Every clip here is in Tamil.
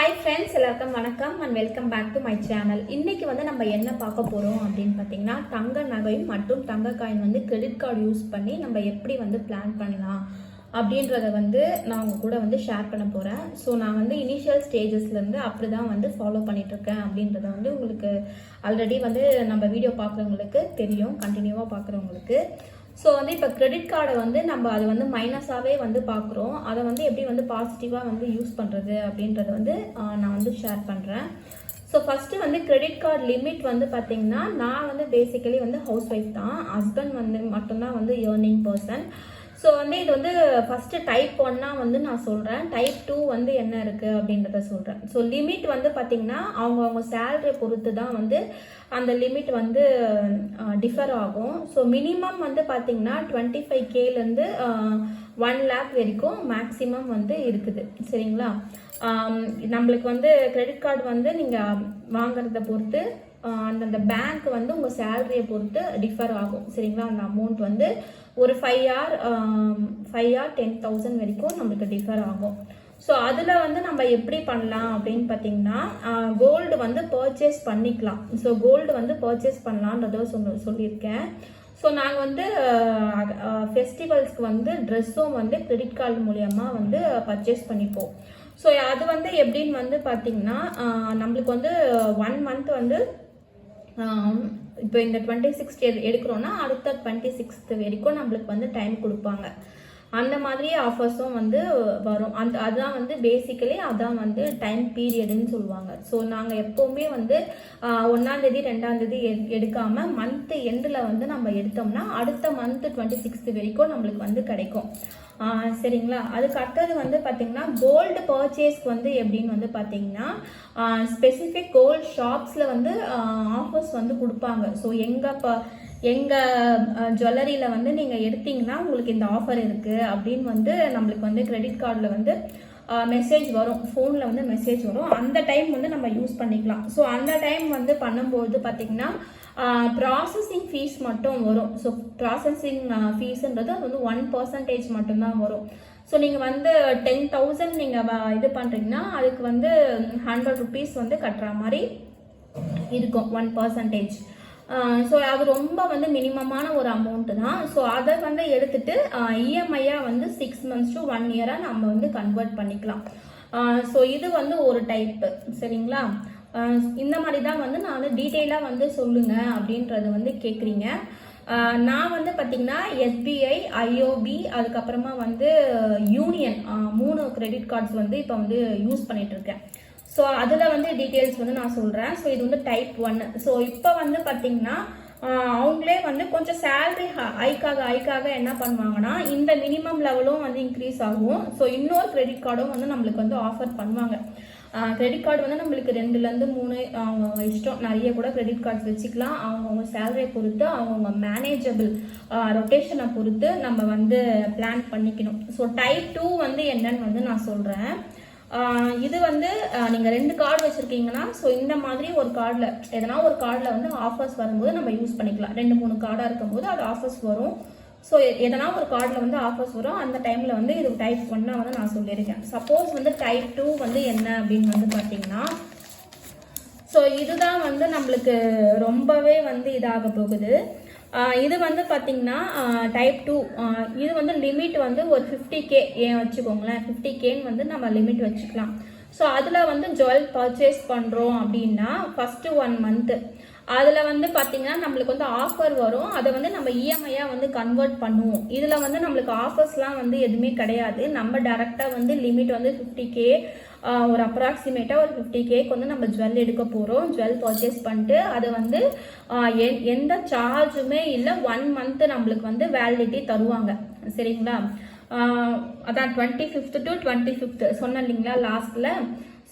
ஹாய் ஃப்ரெண்ட்ஸ் எல்லாருக்கும் வணக்கம் and welcome back to my channel இன்றைக்கி வந்து நம்ம என்ன பார்க்க போகிறோம் அப்படின்னு பார்த்தீங்கன்னா தங்க நகை மற்றும் தங்க காயின் வந்து கிரெடிட் கார்டு யூஸ் பண்ணி நம்ம எப்படி வந்து பிளான் பண்ணலாம் அப்படின்றத வந்து நான் உங்கள் கூட வந்து ஷேர் பண்ண போகிறேன் ஸோ நான் வந்து இனிஷியல் ஸ்டேஜஸ்லேருந்து அப்படி தான் வந்து ஃபாலோ பண்ணிகிட்ருக்கேன் அப்படின்றத வந்து உங்களுக்கு ஆல்ரெடி வந்து நம்ம வீடியோ பார்க்குறவங்களுக்கு தெரியும் கண்டினியூவாக பார்க்குறவங்களுக்கு. ஸோ வந்து இப்போ கிரெடிட் கார்டை வந்து நம்ம அதை வந்து மைனஸாகவே வந்து பார்க்குறோம் அதை வந்து எப்படி வந்து பாசிட்டிவாக வந்து யூஸ் பண்ணுறது அப்படின்றத வந்து நான் வந்து ஷேர் பண்ணுறேன் ஸோ ஃபஸ்ட்டு வந்து கிரெடிட் கார்டு லிமிட் வந்து பார்த்தீங்கன்னா நான் வந்து பேசிக்கலி வந்து ஹவுஸ் ஒய்ஃப் தான். ஹஸ்பண்ட் வந்து மட்டும்தான் வந்து ஏர்னிங் பர்சன் ஸோ வந்து இது வந்து ஃபஸ்ட்டு டைப் ஒன்னா வந்து நான் சொல்கிறேன் டைப் டூ வந்து என்ன இருக்குது அப்படின்றத சொல்கிறேன் ஸோ லிமிட் வந்து பார்த்திங்கன்னா அவங்கவுங்க சேலரி பொறுத்து தான் வந்து அந்த லிமிட் வந்து டிஃபர் ஆகும். ஸோ மினிமம் வந்து பார்த்திங்கன்னா டுவெண்ட்டி ஃபைவ் கேலேருந்து ஒன் லேக் வரைக்கும் மேக்ஸிமம் வந்து இருக்குது. சரிங்களா? நம்மளுக்கு வந்து கிரெடிட் கார்டு வந்து நீங்கள் வாங்குறத பொறுத்து அந்தந்த பேங்க் வந்து உங்கள் சேலரியை பொறுத்து டிஃபர் ஆகும். சரிங்களா? அந்த அமௌண்ட் வந்து ஒரு five or five or ten thousand வரைக்கும் நம்மளுக்கு டிஃபர் ஆகும். ஸோ அதில் வந்து நம்ம எப்படி பண்ணலாம் அப்படின்னு பார்த்தீங்கன்னா கோல்டு வந்து பர்ச்சேஸ் பண்ணிக்கலாம். ஸோ கோல்டு வந்து பர்ச்சேஸ் பண்ணலான்றதோ சொல்ல சொல்லியிருக்கேன். ஸோ நாங்கள் வந்து ஃபெஸ்டிவல்ஸ்க்கு வந்து ட்ரெஸ்ஸும் வந்து கிரெடிட் கார்டு மூலியமா வந்து பர்ச்சேஸ் பண்ணிப்போம். ஸோ அது வந்து எப்படின்னு வந்து பார்த்தீங்கன்னா நம்மளுக்கு வந்து ஒன் மந்த் வந்து இப்போ இந்த டுவெண்ட்டி சிக்ஸ்த் எடுக்கிறோன்னா அடுத்த டுவெண்ட்டி சிக்ஸ்த் வரைக்கும் நம்மளுக்கு வந்து டைம் கொடுப்பாங்க. அந்த மாதிரியே ஆஃபர்ஸும் வந்து வரும். அந்த அதுதான் வந்து பேசிக்கலி அதான் வந்து டைம் பீரியடுன்னு சொல்லுவாங்க. ஸோ நாங்கள் எப்போவுமே வந்து ஒன்றாந்தேதி ரெண்டாந்தேதி எடுக்காமல் மந்த்து எண்டில் வந்து நம்ம எடுத்தோம்னா அடுத்த மந்த் டுவெண்ட்டி சிக்ஸ்த்து வரைக்கும் நம்மளுக்கு வந்து கிடைக்கும். சரிங்களா? அதுக்கு அடுத்தது வந்து பார்த்தீங்கன்னா கோல்டு பர்ச்சேஸ்க்கு வந்து எப்படின்னு வந்து பார்த்தீங்கன்னா ஸ்பெசிஃபிக் கோல்ட் ஷாப்ஸில் வந்து ஆஃபர்ஸ் வந்து கொடுப்பாங்க. ஸோ எங்கே இப்போ எங்கள் ஜுவல்லரியில் வந்து நீங்கள் எடுத்தீங்கன்னா உங்களுக்கு இந்த ஆஃபர் இருக்குது அப்படின்னு வந்து நம்மளுக்கு வந்து கிரெடிட் கார்டில் வந்து மெசேஜ் வரும். ஃபோனில் வந்து மெசேஜ் வரும். அந்த டைம் வந்து நம்ம யூஸ் பண்ணிக்கலாம். ஸோ அந்த டைம் வந்து பண்ணும்போது பார்த்தீங்கன்னா ப்ராசஸிங் ஃபீஸ் மட்டும் வரும். ஸோ ப்ராசஸிங் ஃபீஸுன்றது அது வந்து ஒன் பர்சன்டேஜ் மட்டும்தான் வரும். ஸோ நீங்கள் வந்து டென் தௌசண்ட் நீங்கள் இது பண்ணுறீங்கன்னா அதுக்கு வந்து ஹண்ட்ரட் ருபீஸ் வந்து கட்டுற மாதிரி இருக்கும் ஒன் பர்சன்டேஜ் ஸோ அது ரொம்ப வந்து மினிமமான ஒரு அமௌண்ட்டு தான். ஸோ அதை வந்து எடுத்துட்டு இஎம்ஐயாக வந்து சிக்ஸ் மந்த்ஸ் டு ஒன் இயராக நம்ம வந்து கன்வெர்ட் பண்ணிக்கலாம். ஸோ இது வந்து ஒரு டைப்பு சரிங்களா? இந்த மாதிரி தான் வந்து நான் வந்து டீட்டெயிலாக வந்து சொல்லுங்க அப்படின்றது வந்து கேட்குறீங்க நான் வந்து பார்த்தீங்கன்னா எஸ்பிஐ ஐஓபி அதுக்கப்புறமா வந்து யூனியன் மூணு கிரெடிட் கார்ட்ஸ் வந்து இப்போ வந்து யூஸ் பண்ணிகிட்ருக்கேன் ஸோ அதில் வந்து டீட்டெயில்ஸ் வந்து நான் சொல்கிறேன் ஸோ இது வந்து டைப் ஒன் ஸோ இப்போ வந்து பார்த்தீங்கன்னா அவங்களே வந்து கொஞ்சம் சேல்ரி ஹைக்காக ஹைக்காக என்ன பண்ணுவாங்கன்னா இந்த மினிமம் லெவலும் வந்து இன்க்ரீஸ் ஆகும். ஸோ இன்னொரு கிரெடிட் கார்டும் வந்து நம்மளுக்கு வந்து ஆஃபர் பண்ணுவாங்க. கிரெடிட் கார்டு வந்து நம்மளுக்கு ரெண்டுலேருந்து மூணு அவங்க இஷ்டம். நிறைய கூட கிரெடிட் கார்ட்ஸ் வச்சுக்கலாம். அவங்கவுங்க சேலரியை பொறுத்து அவங்கவுங்க மேனேஜபிள் ரொட்டேஷனை பொறுத்து நம்ம வந்து பிளான் பண்ணிக்கணும். ஸோ டைப் டூ வந்து என்னன்னு வந்து நான் சொல்கிறேன் இது வந்து நீங்கள் ரெண்டு கார்டு வச்சுருக்கீங்கன்னா ஸோ இந்த மாதிரி ஒரு கார்டில் எதனா ஒரு கார்டில் வந்து ஆஃபர்ஸ் வரும்போது நம்ம யூஸ் பண்ணிக்கலாம். ரெண்டு மூணு கார்டாக இருக்கும்போது அது ஆஃபர்ஸ் வரும். ஸோ எதனா ஒரு கார்டில் வந்து ஆஃபர்ஸ் வரும். அந்த டைமில் வந்து இது டைப் ஒன்னாக வந்து நான் சொல்லியிருக்கேன். சப்போஸ் வந்து டைப் டூ வந்து என்ன அப்படின்னு வந்து பார்த்தீங்கன்னா ஸோ இதுதான் வந்து நம்மளுக்கு ரொம்பவே வந்து இதாக போகுது. இது வந்து பார்த்தீங்கன்னா டைப் டூ இது வந்து லிமிட் வந்து ஒரு ஃபிஃப்டி கே ஏன் வச்சுக்கோங்களேன். ஃபிஃப்டி கேன்னு வந்து நம்ம லிமிட் வச்சுக்கலாம். ஸோ அதில் வந்து ஜுவல் பர்ச்சேஸ் பண்ணுறோம் அப்படின்னா ஃபஸ்ட்டு ஒன் மந்த்து அதில் வந்து பார்த்தீங்கன்னா நம்மளுக்கு வந்து ஆஃபர் வரும். அதை வந்து நம்ம இஎம்ஐயாக வந்து கன்வெர்ட் பண்ணுவோம். இதில் வந்து நம்மளுக்கு ஆஃபர்ஸ்லாம் வந்து எதுவுமே கிடையாது. நம்ம டேரெக்டாக வந்து லிமிட் வந்து ஃபிஃப்டி கே ஒரு அப்ராக்சிமேட்டாக ஒரு ஃபிஃப்டி கேக் வந்து நம்ம ஜுவல் எடுக்க போகிறோம் ஜுவல் பர்ச்சேஸ் பண்ணிட்டு அது வந்து எந்த சார்ஜுமே இல்லை ஒன் மந்த்து நம்மளுக்கு வந்து வேலிடிட்டி தருவாங்க. சரிங்களா? அதான் twenty fifth to twenty fifth சொன்னேன் இல்லைங்களா லாஸ்ட்டில்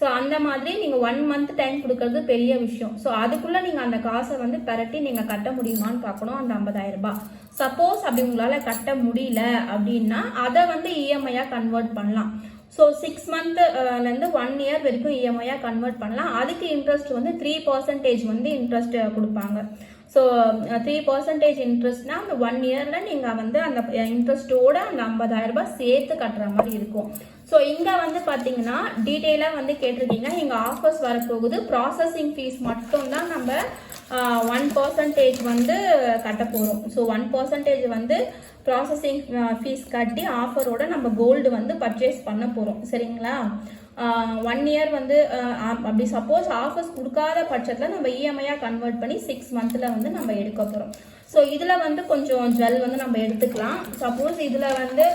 ஸோ அந்த மாதிரி நீங்கள் ஒன் மந்த் டைம் கொடுக்கறது பெரிய விஷயம். ஸோ அதுக்குள்ளே நீங்கள் அந்த காசை வந்து பரட்டி நீங்கள் கட்ட முடியுமான்னு பார்க்கணும். அந்த 50000 ரூபாய். சப்போஸ் அப்படி உங்களால் கட்ட முடியல அப்படின்னா அதை வந்து இஎம்ஐயாக கன்வெர்ட் பண்ணலாம். ஸோ சிக்ஸ் மந்த்லேருந்து ஒன் இயர் வரைக்கும் இஎம்ஐயாக கன்வெர்ட் பண்ணலாம். அதுக்கு இன்ட்ரெஸ்ட் வந்து த்ரீ பர்சன்டேஜ் வந்து இன்ட்ரெஸ்ட் uh, கொடுப்பாங்க. ஸோ த்ரீ பர்சன்டேஜ் இன்ட்ரெஸ்ட்னா அந்த ஒன் இயரில் நீங்கள் வந்து அந்த இன்ட்ரெஸ்ட்டோட அந்த 50000 ரூபாய் சேர்த்து கட்டுற மாதிரி இருக்கும். ஸோ இங்கே வந்து பார்த்தீங்கன்னா டீட்டெயிலாக வந்து கேட்டிருக்கீங்க. நீங்கள் ஆஃபர்ஸ் வரப்போகுது. ப்ராசஸிங் ஃபீஸ் மட்டும்தான் நம்ம ஒன் பர்சன்டேஜ் வந்து கட்ட போகிறோம் ஸோ ஒன் பர்சன்டேஜ் வந்து ப்ராசஸிங் ஃபீஸ் கட்டி ஆஃபரோட நம்ம கோல்டு வந்து பர்ச்சேஸ் பண்ண போகிறோம் சரிங்களா? ஒன் இயர் வந்து அப்படி சப்போஸ் ஆஃபர்ஸ் கொடுக்காத பட்சத்தில் நம்ம இஎம்ஐயாக கன்வெர்ட் பண்ணி சிக்ஸ் மந்தில் வந்து நம்ம எடுக்க போகிறோம் ஸோ இதில் வந்து கொஞ்சம் ஜுவல் வந்து நம்ம எடுத்துக்கலாம். சப்போஸ் இதில் வந்து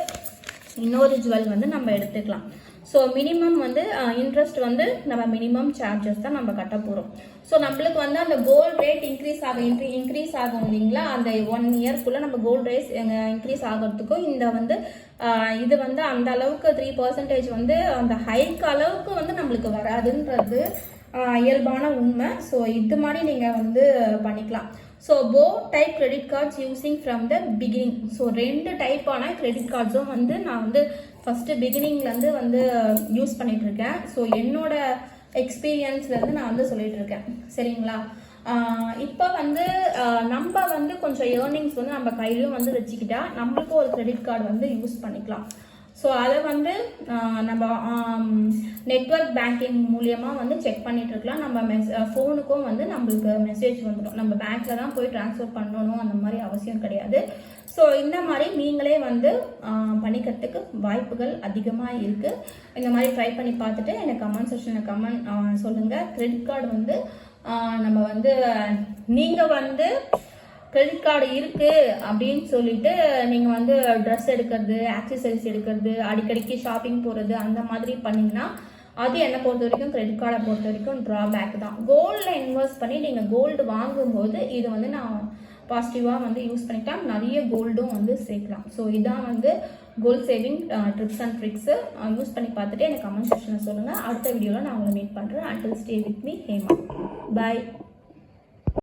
இன்னொரு ஜுவல் வந்து நம்ம எடுத்துக்கலாம். ஸோ மினிமம் வந்து இன்ட்ரெஸ்ட் வந்து நம்ம மினிமம் சார்ஜஸ் தான் நம்ம கட்ட போகிறோம் ஸோ நம்மளுக்கு வந்து அந்த கோல்ட் ரேட் இன்க்ரீஸ் ஆக இன்க்ரீஸ் ஆகும் இல்லைங்களா? அந்த ஒன் இயர்க்குள்ளே நம்ம கோல்ட் ரேட் இன்க்ரீஸ் ஆகிறதுக்கும் இந்த வந்து இது வந்து அந்த அளவுக்கு த்ரீ பர்சன்டேஜ் வந்து அந்த ஹைக் அளவுக்கு வந்து நம்மளுக்கு வராதுன்றது இயல்பான உண்மை. ஸோ இது மாதிரி நீங்கள் வந்து பண்ணிக்கலாம். ஸோ போ type credit cards using from the beginning so ரெண்டு டைப்பான கிரெடிட் கார்ட்ஸும் வந்து நான் வந்து ஃபஸ்ட்டு பிகினிங்லேருந்து வந்து யூஸ் பண்ணிகிட்ருக்கேன் இருக்கேன் ஸோ என்னோட எக்ஸ்பீரியன்ஸ்லேருந்து நான் வந்து சொல்லிகிட்ருக்கேன் இருக்கேன் சரிங்களா இப்போ வந்து நம்ம வந்து கொஞ்சம் ஏர்னிங்ஸ் வந்து நம்ம கையிலும் வந்து வச்சுக்கிட்டா நம்மளுக்கும் ஒரு கிரெடிட் கார்டு வந்து யூஸ் பண்ணிக்கலாம். ஸோ அதை வந்து நம்ம நெட்வொர்க் பேங்கிங் மூலியமாக வந்து செக் பண்ணிட்டு இருக்கலாம். நம்ம மெஸ் ஃபோனுக்கும் வந்து நம்மளுக்கு மெசேஜ் வந்துடும். நம்ம பேங்க்கில் தான் போய் ட்ரான்ஸ்ஃபர் பண்ணணும் அந்த மாதிரி அவசியம் கிடையாது. ஸோ இந்த மாதிரி நீங்களே வந்து பண்ணிக்கிறதுக்கு வாய்ப்புகள் அதிகமாக இருக்குது இந்த மாதிரி ட்ரை பண்ணி பார்த்துட்டு எனக்கு கமெண்ட் செக்ஷனில் கமெண்ட் சொல்லுங்கள் கிரெடிட் கார்டு வந்து நம்ம வந்து நீங்கள் வந்து கிரெடிட் கார்டு இருக்கு அப்படின்னு சொல்லிட்டு நீங்க வந்து ட்ரெஸ் எடுக்கிறது ஆக்சசரிஸ் எடுக்கிறது அடிக்கடிக்கு ஷாப்பிங் போறது அந்த மாதிரி பண்ணீங்கன்னா அது என்னை பொறுத்த வரைக்கும் கிரெடிட் கார்டை பொறுத்த வரைக்கும் ட்ராபேக் தான். கோல்டில் இன்வெஸ்ட் பண்ணி நீங்கள் கோல்டு வாங்கும்போது இது வந்து நான் பாசிட்டிவாக வந்து யூஸ் பண்ணிக்கலாம் நிறைய கோல்டும் வந்து சேர்க்கலாம். ஸோ இதான் வந்து gold saving trips and tricks use பண்ணி பார்த்துட்டு எனக்கு கமெண்ட் செக்ஷனில் சொல்லுங்கள் அடுத்த வீடியோவில் நான் உங்களை மீட் பண்ணுறேன் until stay with me Hema. Bye